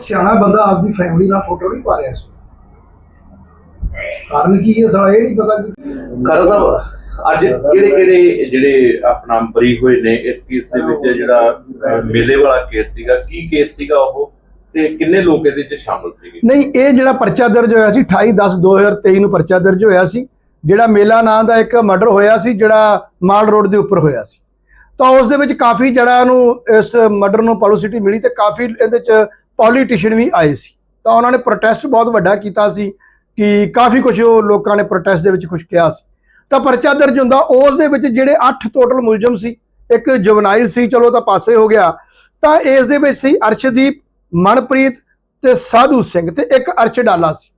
ਸਿਆਣਾ ਬੰਦਾ ਆਪਦੀ ਫੈਮਿਲੀ ਨਾਲ ਫੋਟੋ ਨਹੀਂ ਪਾ ਰਿਹਾ ਸੀ। ਕਾਰਨ ਕੀ ਹੈ ਸਾਲਾ ਇਹ ਨਹੀਂ ਪਤਾ ਕਿ ਖਰਾ ਸਾਹਿਬ ਅੱਜ ਕਿਹੜੇ ਕਿਹੜੇ ਜਿਹੜੇ ਆਪਣਾ ਬਰੀ ਹੋਏ ਨੇ ਇਸ ਕੇਸ ਦੇ ਵਿੱਚ ਜਿਹੜਾ ਮੇਲੇ ਵਾਲਾ ਕੇਸ ਸੀਗਾ ਕੀ ਕੇਸ ਸੀਗਾ ਉਹ? ਤੇ ਕਿੰਨੇ ਲੋਕ ਇਹਦੇ ਵਿੱਚ ਸ਼ਾਮਲ ਸੀਗੇ? ਨਹੀਂ ਇਹ ਜਿਹੜਾ ਪਰਚਾ ਦਰਜ ਹੋਇਆ ਸੀ 28 10 2023 ਨੂੰ ਪਰਚਾ ਦਰਜ ਹੋਇਆ ਸੀ ਜਿਹੜਾ ਮੇਲਾ ਨਾਂ ਦਾ ਇੱਕ ਮਰਡਰ ਹੋਇਆ ਸੀ ਜਿਹੜਾ ਮਾਲ ਰੋਡ ਦੇ ਉੱਪਰ ਹੋਇਆ ਸੀ। ਤਾਂ ਉਸ ਦੇ ਵਿੱਚ ਕਾਫੀ ਜਿਹੜਾ ਨੂੰ ਇਸ ਮਰਡਰ ਨੂੰ ਪਬਲਿਸਿਟੀ ਮਿਲੀ ਤੇ ਕਾਫੀ ਇਹਦੇ ਚ ਪੋਲੀਟੀਸ਼ੀਅਨ ਵੀ ਆਏ ਸੀ। ਤਾਂ ਉਹਨਾਂ ਨੇ ਪ੍ਰੋਟੈਸਟ ਬਹੁਤ ਵੱਡਾ ਕੀਤਾ ਸੀ ਕਿ ਕਾਫੀ ਕੁਝ ਉਹ ਲੋਕਾਂ ਨੇ ਪ੍ਰੋਟੈਸਟ ਦੇ ਵਿੱਚ ਕੁਝ ਕਿਹਾ ਸੀ। ਤਾਂ ਪਰਚਾ ਦਰਜ ਹੁੰਦਾ, ਉਸ ਦੇ ਵਿੱਚ ਜਿਹੜੇ 8 ਟੋਟਲ ਮੁਲਜ਼ਮ ਸੀ, ਇੱਕ ਜਵਨਾਈਲ ਸੀ, ਚਲੋ ਤਾਂ ਪਾਸੇ ਹੋ ਗਿਆ। ਤਾਂ ਇਸ ਦੇ ਵਿੱਚ ਸੀ ਅਰਸ਼ਦੀਪ, ਮਨਪ੍ਰੀਤ ਤੇ ਸਾਧੂ ਸਿੰਘ ਤੇ ਇੱਕ ਅਰਸ਼ ਡਾਲਾ ਸੀ।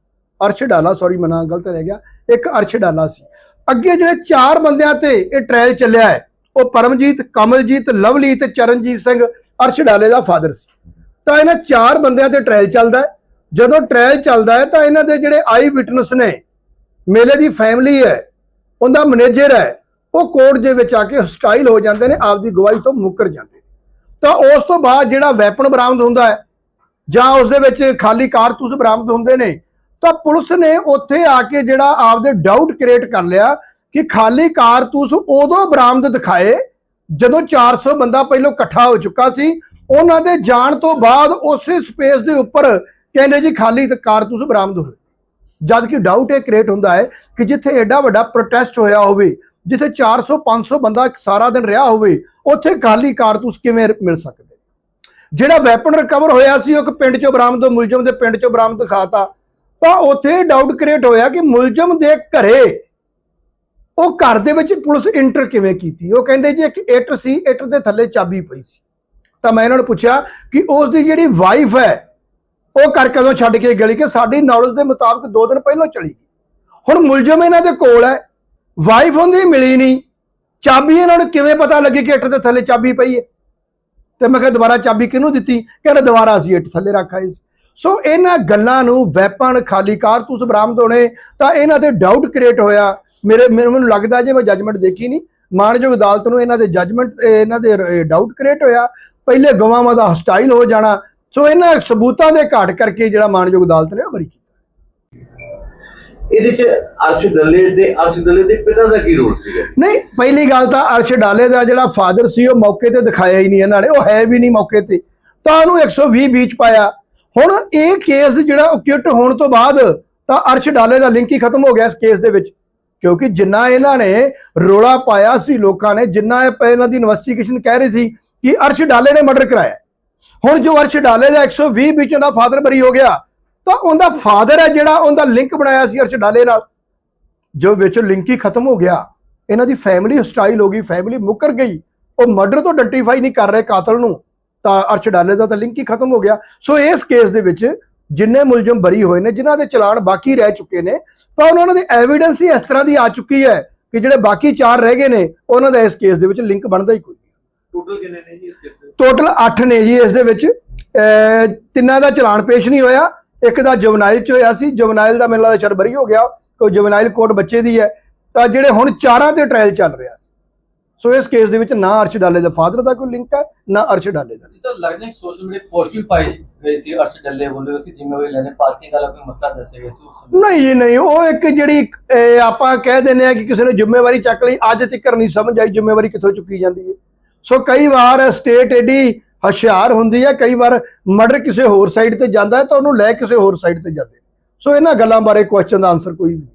ਅਰਸ਼ ਡਾਲਾ ਸੌਰੀ ਮਨਾ ਗਲਤ ਰਹਿ ਗਿਆ। ਇੱਕ ਅਰਸ਼ ਡਾਲਾ ਸੀ। ਅੱਗੇ ਜਿਹੜੇ ਚਾਰ ਬੰਦਿਆਂ ਤੇ ਇਹ ਟ੍ਰਾਇਲ ਚੱਲਿਆ ਹੈ, ਉਹ ਪਰਮਜੀਤ, ਕਮਲਜੀਤ ਲਵਲੀ ਤੇ ਚਰਨਜੀਤ ਸਿੰਘ ਅਰਸ਼ ਡਾਲੇ ਦਾ ਫਾਦਰ ਸੀ। ਤਾਂ ਇਹਨਾਂ ਚਾਰ ਬੰਦਿਆਂ ਤੇ ਟ੍ਰਾਇਲ ਚੱਲਦਾ ਹੈ। ਜਦੋਂ ਟ੍ਰਾਇਲ ਚੱਲਦਾ ਹੈ ਤਾਂ ਇਹਨਾਂ ਦੇ ਜਿਹੜੇ ਆਈ ਵਿਟਨੈਸ ਨੇ, ਮੇਲੇ ਦੀ ਫੈਮਿਲੀ ਹੈ, ਉਹਦਾ ਮੈਨੇਜਰ ਹੈ, ਉਹ ਕੋਰਟ ਦੇ ਵਿੱਚ ਆ ਕੇ ਹਸਟਾਈਲ ਹੋ ਜਾਂਦੇ ਨੇ, ਆਪਦੀ ਗਵਾਹੀ ਤੋਂ ਮੁੱਕਰ ਜਾਂਦੇ ਨੇ। ਤਾਂ ਉਸ ਤੋਂ ਬਾਅਦ ਜਿਹੜਾ ਵੈਪਨ ਬਰਾਮਦ ਹੁੰਦਾ ਹੈ, ਜਾਂ ਉਸ ਦੇ ਵਿੱਚ ਖਾਲੀ ਕਾਰਤੂਸ ਬਰਾਮਦ ਹੁੰਦੇ ਨੇ, ਤਾਂ ਪੁਲਿਸ ਨੇ ਉੱਥੇ ਆ ਕੇ ਜਿਹੜਾ ਆਪਦੇ ਡਾਊਟ ਕ੍ਰੀਏਟ ਕਰ ਲਿਆ ਕਿ ਖਾਲੀ ਕਾਰਤੂਸ ਉਦੋਂ ਬਰਾਮਦ ਦਿਖਾਏ ਜਦੋਂ 400 ਬੰਦਾ ਪਹਿਲਾਂ ਇਕੱਠਾ ਹੋ ਚੁੱਕਾ ਸੀ ਉਹਨਾਂ ਦੇ ਜਾਣ ਤੋਂ ਬਾਅਦ ਉਸੇ ਸਪੇਸ ਦੇ ਉੱਪਰ ਕਹਿੰਦੇ ਜੀ ਖਾਲੀ ਕਾਰਤੂਸ ਬਰਾਮਦ ਹੋਏ। ਜਦ ਕਿ ਡਾਊਟ ਇਹ ਕ੍ਰੀਏਟ ਹੁੰਦਾ ਹੈ ਕਿ ਜਿੱਥੇ ਐਡਾ ਵੱਡਾ ਪ੍ਰੋਟੈਸਟ ਹੋਇਆ ਹੋਵੇ, ਜਿੱਥੇ 400 500 ਬੰਦਾ ਸਾਰਾ ਦਿਨ ਰਿਹਾ ਹੋਵੇ, ਉੱਥੇ ਖਾਲੀ ਕਾਰਤੂਸ ਕਿਵੇਂ ਮਿਲ ਸਕਦੇ? ਜਿਹੜਾ ਵੈਪਨ ਰਿਕਵਰ ਹੋਇਆ ਸੀ, ਉਹ ਇੱਕ ਪਿੰਡ ਚੋਂ ਬਰਾਮਦ, ਮੁਲਜ਼ਮ ਦੇ ਪਿੰਡ ਚੋਂ ਬਰਾਮਦ ਦਿਖਾਤਾ ਤਾਂ ਉੱਥੇ ਡਾਊਟ ਕ੍ਰੀਏਟ ਹੋਇਆ ਕਿ ਮੁਲਜ਼ਮ ਦੇ ਘਰੇ ਉਹ ਘਰ ਦੇ ਵਿੱਚ ਪੁਲਿਸ ਇੰਟਰ ਕਿਵੇਂ ਕੀਤੀ? ਉਹ ਕਹਿੰਦੇ ਜੀ ਇੱਕ ਇੱਟ ਸੀ, ਇੱਟ ਦੇ ਥੱਲੇ ਚਾਬੀ ਪਈ ਸੀ। ਤਾਂ ਮੈਂ ਇਹਨਾਂ ਨੂੰ ਪੁੱਛਿਆ ਕਿ ਉਸ ਦੀ ਜਿਹੜੀ ਵਾਈਫ ਹੈ, ਉਹ ਘਰ ਕਦੋਂ ਛੱਡ ਕੇ ਗਈ ਕਿ ਸਾਡੀ ਨੌਲੇਜ ਦੇ ਮੁਤਾਬਕ 2 ਦਿਨ ਪਹਿਲਾਂ ਚਲੀ ਗਈ। ਹੁਣ ਮੁਲਜ਼ਮ ਇਹਨਾਂ ਦੇ ਕੋਲ ਹੈ ਵਾਈਫ ਹੁੰਦੀ ਮਿਲੀ ਨਹੀਂ। ਚਾਬੀ ਇਹਨਾਂ ਨੂੰ ਕਿਵੇਂ ਪਤਾ ਲੱਗੀ ਕਿ ਇੱਟ ਦੇ ਥੱਲੇ ਚਾਬੀ ਪਈ ਹੈ? ਤੇ ਮੈਂ ਕਿਹਾ ਦੁਬਾਰਾ ਚਾਬੀ ਕਿਹਨੂੰ ਦਿੱਤੀ? ਕਹਿੰਦਾ ਦੁਬਾਰਾ ਅਸੀਂ ਇੱਟ ਥੱਲੇ ਰੱਖ ਆਏ ਸੀ। ਸੋ ਇਹਨਾਂ ਗੱਲਾਂ ਨੂੰ ਵੈਪਨ, ਖਾਲੀ ਕਾਰਤੂਸ ਬਰਾਮਦ ਹੋਣੇ, ਤਾਂ ਇਹਨਾਂ ਤੇ ਡਾਊਟ ਕ੍ਰੀਏਟ ਹੋਇਆ। ਮੇਰੇ, ਮੈਨੂੰ ਲੱਗਦਾ ਜੇ ਮੈਂ ਜੱਜਮੈਂਟ ਦੇਖੀ ਨਹੀਂ, ਮਾਨਯੋਗ ਅਦਾਲਤ ਨੂੰ ਇਹਨਾਂ ਦੇ ਜੱਜਮੈਂਟ ਇਹਨਾਂ ਦੇ ਡਾਊਟ ਕ੍ਰੀਏਟ ਹੋਇਆ ਪਹਿਲੇ ਗਵਾਹਾਂ ਦਾ ਹਸਟਾਈਲ ਹੋ ਜਾਣਾ। ਸੋ ਇਹਨਾਂ ਸਬੂਤਾਂ ਦੇ ਘਾਟ ਕਰਕੇ ਜਿਹੜਾ ਮਾਨਯੋਗ ਅਦਾਲਤ ਨੇ ਉਹ ਬਰੀ ਕੀਤਾ। ਇਹਦੇ ਚ ਅਰਸ਼ ਦੱਲੇ ਤੇ ਅਰਸ਼ ਦੱਲੇ ਦੇ ਪਿਤਾ ਦਾ ਕੀ ਰੋਲ ਸੀਗਾ? ਨਹੀਂ ਪਹਿਲੀ ਗੱਲ ਤਾਂ ਅਰਸ਼ ਡਾਲੇ ਦਾ ਜਿਹੜਾ ਫਾਦਰ ਸੀ ਉਹ ਮੌਕੇ ਤੇ ਦਿਖਾਇਆ ਹੀ ਨਹੀਂ ਇਹਨਾਂ ਨੇ। ਉਹ ਹੈ ਵੀ ਨਹੀਂ ਮੌਕੇ ਤੇ। ਤਾਂ ਉਹਨੂੰ 120 ਵਿੱਚ ਪਾਇਆ। ਹੁਣ ਇਹ ਕੇਸ ਜਿਹੜਾ ਹੋਣ ਤੋਂ ਬਾਅਦ ਤਾਂ ਅਰਸ਼ ਡਾਲੇ ਦਾ ਲਿੰਕ ਹੀ ਖਤਮ ਹੋ ਗਿਆ ਇਸ ਕੇਸ ਦੇ ਵਿੱਚ। ਕਿਉਂਕਿ ਜਿੰਨਾ ਇਹਨਾਂ ਨੇ ਰੋਲਾ ਪਾਇਆ ਸੀ ਲੋਕਾਂ ਨੇ ਜਿੰਨਾ ਇਹ ਇਹਨਾਂ ਦੀ ਇਨਵੈਸਟੀਗੇਸ਼ਨ ਕਹਿ ਰਹੀ ਸੀ ਕਿ ਅਰਸ਼ ਡਾਲੇ ਨੇ ਮਰਡਰ ਕਰਾਇਆ। ਹੁਣ ਜੋ ਅਰਸ਼ ਡਾਲੇ ਦਾ 120 ਵਿੱਚ ਉਹਦਾ ਫਾਦਰ ਬਰੀ ਹੋ ਗਿਆ, ਤਾਂ ਉਹਦਾ ਫਾਦਰ ਹੈ ਜਿਹੜਾ ਉਹਦਾ ਲਿੰਕ ਬਣਾਇਆ ਸੀ ਅਰਸ਼ ਡਾਲੇ ਨਾਲ। ਜੋ ਵਿੱਚ ਲਿੰਕ ਹੀ ਖਤਮ ਹੋ ਗਿਆ। ਇਹਨਾਂ ਦੀ ਫੈਮਿਲੀ ਸਟਾਈਲ ਹੋ ਗਈ, ਫੈਮਿਲੀ ਮੁੱਕਰ ਗਈ। ਉਹ ਮਰਡਰ ਤੋਂ ਆਇਡੈਂਟੀਫਾਈ ਨਹੀਂ ਕਰ ਰਹੇ ਕਾਤਲ ਨੂੰ, ਤਾਂ ਅਰਸ਼ ਡਾਲੇ ਦਾ ਤਾਂ ਲਿੰਕ ਹੀ ਖਤਮ ਹੋ ਗਿਆ। ਸੋ ਇਸ ਕੇਸ ਦੇ ਵਿੱਚ ਜਿੰਨੇ ਮੁਲਜ਼ਮ ਬਰੀ ਹੋਏ ਨੇ, ਜਿਨ੍ਹਾਂ ਦੇ ਚਲਾਨ ਬਾਕੀ ਰਹਿ ਚੁੱਕੇ ਨੇ ਪਰ ਉਹਨਾਂ ਦੀ ਐਵੀਡੈਂਸ ਹੀ ਇਸ ਤਰ੍ਹਾਂ ਦੀ ਆ ਚੁੱਕੀ ਹੈ ਕਿ ਜਿਹੜੇ ਬਾਕੀ ਚਾਰ ਰਹਿ ਗਏ ਨੇ, ਉਹਨਾਂ ਦਾ ਇਸ ਕੇਸ ਦੇ ਵਿੱਚ ਲਿੰਕ ਬਣਦਾ ਹੀ ਕੋਈ। ਟੋਟਲ ਕਿੰਨੇ ਨੇ ਜੀ ਇਸ ਕੇਸ ਦੇ ਟੋਟਲ 8 ਨੇ ਜੀ ਇਸ ਦੇ ਵਿੱਚ। ਤਿੰਨਾਂ ਦਾ ਚਲਾਨ ਪੇਸ਼ ਨਹੀਂ ਹੋਇਆ। ਇੱਕ ਦਾ ਜਵਨਾਈਲ ਚ ਹੋਇਆ ਸੀ। ਜਵਨਾਈਲ ਦਾ ਮੈਨੂੰ ਲੱਗਦਾ ਸ਼ਰ ਬਰੀ ਹੋ ਗਿਆ। ਕੋਈ ਜਵਨਾਈਲ ਕੋਰਟ ਬੱਚੇ ਦੀ ਹੈ। ਤਾਂ ਜਿਹੜੇ ਹੁਣ ਚਾਰਾਂ ਤੇ ਟ੍ਰਾਇਲ ਚੱਲ ਰਿਹਾ ਸੀ। ਸੋ ਇਸ ਕੇਸ ਦੇ ਵਿੱਚ ਨਾ ਅਰਸ਼ ਡਾਲੇ ਦਾ ਫਾਦਰ ਦਾ ਕੋਈ ਲਿੰਕ ਹੈ ਨਾ ਅਰਸ਼ ਡਾਲੇ ਦਾ। ਸਰ ਲੱਗਦਾ ਸੋਸ਼ਲ ਮੀਡੀਆ ਪੋਜ਼ਿਟਿਵ ਪਾਈ ਗਈ ਸੀ ਅਰਸ਼ ਡੱਲੇ ਬੋਲੇ ਸੀ ਜ਼ਿੰਮੇਵਾਰੀ ਲੈਣੇ ਪਾਰਕਿੰਗ ਵਾਲਾ ਕੋਈ ਮਸਲਾ ਦੱਸਿਆ ਗਿਆ ਸੀ ਉਸ ਨਹੀਂ ਜੀ ਨਹੀਂ। ਉਹ ਇੱਕ ਜਿਹੜੀ ਆਪਾਂ ਕਹਿ ਦਿੰਦੇ ਆ ਕਿ ਕਿਸੇ ਨੇ ਜ਼ਿੰਮੇਵਾਰੀ ਚੱਕ ਲਈ ਅੱਜ ਤੱਕ ਨਹੀਂ ਸਮਝ ਆਈ ਜ਼ਿੰਮੇਵਾਰੀ ਕਿੱਥੋਂ ਚੁੱਕੀ ਜਾਂਦੀ ਹੈ। ਸੋ ਕਈ ਵਾਰ ਸਟੇਟ ਏਡੀ ਹੁਸ਼ਿਆਰ ਹੁੰਦੀ ਹੈ, ਕਈ ਵਾਰ ਮਰਡਰ ਕਿਸੇ ਹੋਰ ਸਾਈਡ ਤੇ ਜਾਂਦਾ ਹੈ ਤਾਂ ਉਹਨੂੰ ਲੈ ਕਿਸੇ ਹੋਰ ਸਾਈਡ ਤੇ ਜਾਂਦੇ ਸੋ ਇਹਨਾਂ ਗੱਲਾਂ ਬਾਰੇ ਕੁਐਸਚਨ ਦਾ ਆਨਸਰ ਕੋਈ ਨਹੀਂ।